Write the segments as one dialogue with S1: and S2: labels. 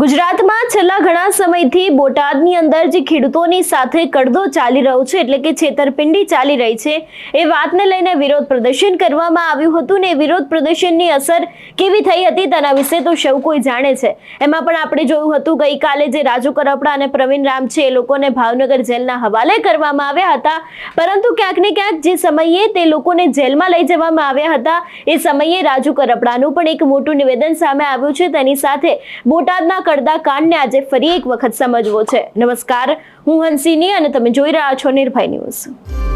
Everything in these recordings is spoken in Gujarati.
S1: ગુજરાતમાં છેલ્લા ઘણા સમયથી બોટાદની અંદર જે ખેડૂતોની સાથે કડદો ચાલી રહ્યો છે, એટલે કે છેતરપિંડી ચાલી રહી છે, એ વાતને લઈને વિરોધ પ્રદર્શન કરવામાં આવ્યું હતું ને વિરોધ પ્રદર્શનની અસર કેવી થઈ હતી તેના વિશે તો સૌ કોઈ જાણે છે. એમાં પણ આપણે જોયું હતું, ગઈકાલે જે રાજુ કરપડા અને પ્રવીણ રામ છે, એ લોકોને ભાવનગર જેલના હવાલે કરવામાં આવ્યા હતા, પરંતુ ક્યાંક ને ક્યાંક જે સમયે તે લોકોને જેલમાં લઈ જવામાં આવ્યા હતા, એ સમયે રાજુ કરપડાનું પણ એક મોટું નિવેદન સામે આવ્યું છે, તેની સાથે બોટાદના કડદા કાંડને આજે ફરી એક વખત સમજવો છે. નમસ્કાર, હું હંસિની અને તમે જોઈ રહ્યા છો નિર્ભય ન્યૂઝ.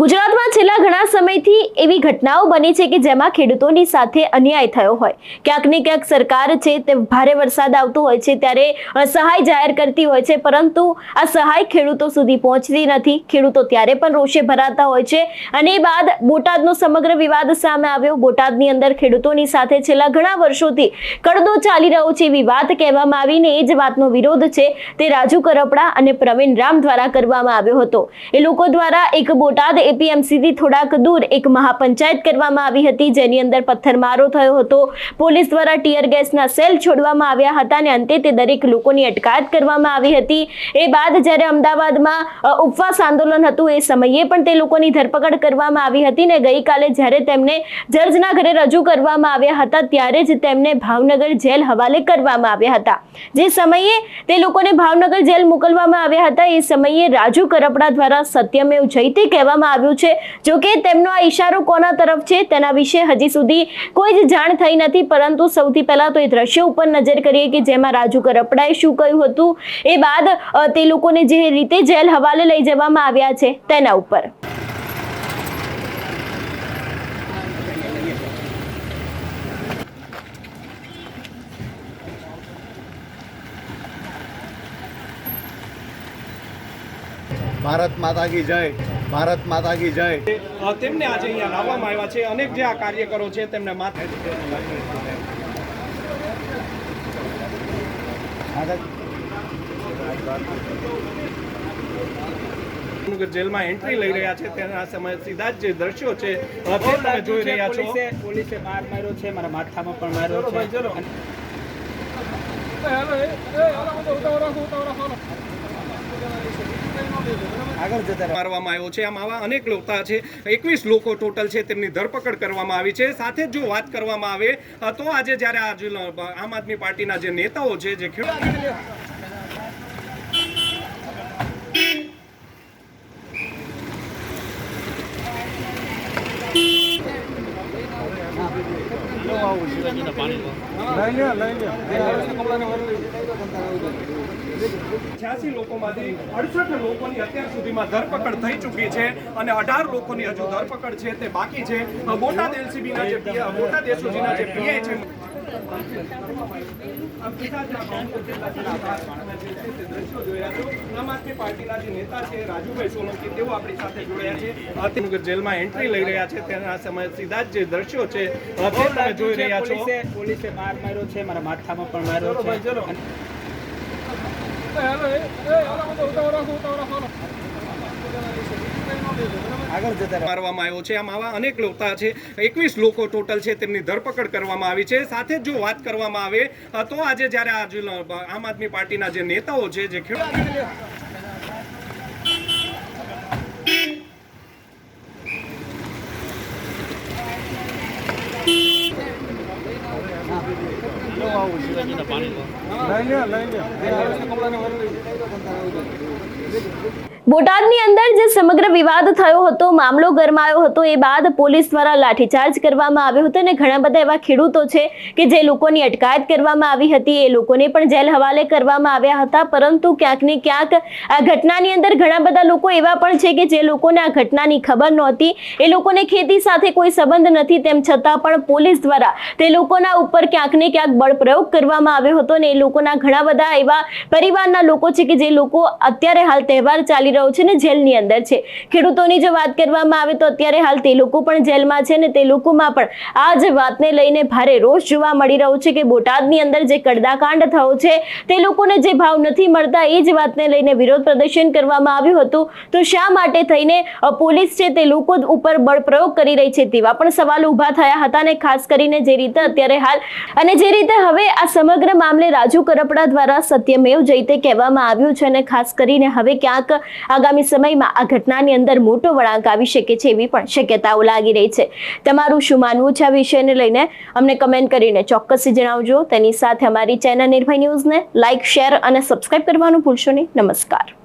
S1: ગુજરાતમાં છેલ્લા ઘણા સમયથી એવી ઘટનાઓ બની છે કે જેમાં ખેડૂતોની સાથે અન્યાય થયો હોય. ક્યાંક ને ક્યાંક સરકાર છે તે ભારે વરસાદ આવતો હોય છે ત્યારે સહાય જાહેર કરતી હોય છે, પરંતુ આ સહાય ખેડૂતો સુધી પહોંચતી નથી. ખેડૂતો ત્યારે પણ રોષે ભરાતા હોય છે. અને એ બાદ બોટાદનો સમગ્ર વિવાદ સામે આવ્યો. બોટાદની અંદર ખેડૂતોની સાથે છેલ્લા ઘણા વર્ષોથી કડદો ચાલી રહ્યો છે એવી વાત કહેવામાં આવીને એ જ વાતનો વિરોધ છે તે રાજુ કરપડા અને પ્રવીણ રામ દ્વારા કરવામાં આવ્યો હતો. એ લોકો દ્વારા એક બોટાદ એપીએમસી થી થોડાક દૂર એક મહાપંચાયત કરવામાં આવી હતી, જેની અંદર પથ્થરમારો થયો હતો. પોલીસ દ્વારા ટીયર ગેસના સેલ છોડવામાં આવ્યા હતા અને અંતે તે દરેક લોકોની અટકાયત કરવામાં આવી હતી. એ બાદ જ્યારે અમદાવાદમાં ઉપવાસ આંદોલન હતું, એ સમયે પણ તે લોકોની ધરપકડ કરવામાં આવી હતી ને ગઈકાલે જ્યારે તેમને જજના ઘરે રજૂ કરવામાં આવ્યા હતા, ત્યારે જ તેમને ભાવનગર જેલ હવાલે કરવામાં આવ્યા હતા. જે સમયે તે લોકોને ભાવનગર જેલ મોકલવામાં આવ્યા હતા, એ સમયે રાજુ કરપડા દ્વારા સત્યમેવ જયતે કહેવામાં આવ્યું છે. જો કે તેમનો આ ઈશારો કોના તરફ છે તેના વિશે હજી સુધી કોઈ જ જાણ થઈ નથી. પરંતુ સૌથી પહેલા તો એ દ્રશ્ય ઉપર નજર કરીએ કે જેમાં રાજુ કરપડાએ શું કહ્યું હતું. એ બાદ તે લોકોને જે રીતે જેલ હવાલે લઈ જવામાં આવ્યા છે તેના ઉપર.
S2: ભારત માતા કી જય ભારત માતા કી જય
S3: તેમને આજે અહીંયા લાવવામાં આવ્યા છે અનેક જે આ કાર્યકરો છે તેમને માથે જેલમાં એન્ટ્રી લઈ રહ્યા છે તેના સમય સીધા જ જે દ્રશ્યો છે તે તમે જોઈ રહ્યા છો
S4: પોલીસે માર માર્યો છે મારા માથામાં પણ માર્યો છે અને આગળ જતા
S3: મારવામાં આવ્યો છે. આમ આવા અનેક લોકો છે. એકવીસ લોકો ટોટલ છે તેમની ધરપકડ કરવામાં આવી છે. સાથે જો વાત કરવામાં આવે તો આજે જ્યારે આ આમ આદમી પાર્ટીના જે નેતાઓ છે જે ખેડૂત છ્યાસી લોકોમાંથી અડસઠ લોકોની અત્યાર સુધીમાં ધરપકડ થઈ ચૂકી છે અને અઢાર લોકોની હજુ ધરપકડ છે તે બાકી છે. બોટાદ એલસીબીના જે બોટાદ એસઓજીના જે પીઆઈ છે. આમ સીધા જ આ ભાવનગર જિલ્લા જિલ્લા જે છે તે દ્રશ્યો જોયા છો. આમ આદમી પાર્ટીના જે નેતા છે રાજુભાઈ સોલંકી તેઓ આપણી સાથે જોડાયા છે. જેલમાં એન્ટ્રી લઈ રહ્યા છે. તેના સમય સીધા જે દ્રશ્યો છે જોઈ રહ્યા છો.
S4: પોલીસે પોલીસે માર માર્યો છે મારા માથામાં પણ માર્યો છે અને આગળ જતા રહો.
S3: મારવામાં આવ્યો છે. આમ આવા અનેક લોકો છે. એકવીસ લોકો ટોટલ છે તેમની ધરપકડ કરવામાં આવી છે. સાથે જો વાત કરવામાં આવે, તો આજે જ્યારે આમ આદમી પાર્ટીના જે નેતાઓ છે, જે ખેડૂત લઈ લે.
S1: લઈ લે બોટાદની અંદર જે સમગ્ર વિવાદ થયો હતો, મામલો ગરમાયો હતો, એ બાદ પોલીસ દ્વારા લાઠીચાર્જ કરવામાં આવ્યો હતો અને ઘણા બધા એવા ખેડૂતો છે કે જે લોકોની અટકાયત કરવામાં આવી હતી, એ લોકોને પણ જેલ હવાલે કરવામાં આવ્યા હતા, પરંતુ ક્યાંક ને ક્યાંક આ ઘટનાની અંદર ઘણા બધા લોકો એવા પણ છે કે જે લોકોને આ ઘટનાની ખબર નહોતી, એ લોકોને ખેતી સાથે કોઈ સંબંધ નથી, તેમ છતાં પણ પોલીસ દ્વારા તે લોકોના ઉપર ક્યાંક ને ક્યાંક બળપ્રયોગ કરવામાં આવ્યો હતો અને એ લોકોના ઘણા બધા એવા પરિવારના લોકો છે કે જે લોકો અત્યારે હાલ તહેવાર ચાલી રહ્યો છે ને જેલની અંદર છે. ખેડૂતોની જો વાત કરવામાં આવે તો અત્યારે હાલ તે લોકો પણ જેલમાં છે ને તે લોકોમાં પણ આ જ વાતને લઈને ભારે રોષ જોવા મળી રહ્યો છે કે બોટાદની અંદર જે કડદાકાંડ થયો છે તે લોકોને જે ભાવ નથી મળતા એ જ વાતને લઈને વિરોધ પ્રદર્શન કરવામાં આવ્યું હતું. તો શા માટે થઈને પોલીસ છે તે લોકો ઉપર બળ પ્રયોગ કરી રહી છે તેવા પણ સવાલો ઊભા થયા હતા અને ખાસ કરીને જે રીતે અત્યારે હાલ અને જે રીતે હવે આ સમગ્ર મામલે રાજુ કરપડા દ્વારા સત્યમેવ જયતે કહેવામાં આવ્યું છે અને ખાસ કરીને હવે ક્યાંક આગામી સમયમાં આ ઘટનાની અંદર મોટો વળાંક આવી શકે છે એવી પણ શક્યતાઓ લાગી રહી છે. તમારું શું માનવું છે આ વિષયને લઈને? અમને કમેન્ટ કરીને ચોક્કસથી જણાવજો. તેની સાથે અમારી ચેનલ નિર્ભય ન્યૂઝને લાઇક શેર અને સબસ્ક્રાઇબ કરવાનું ભૂલશો નહીં. નમસ્કાર.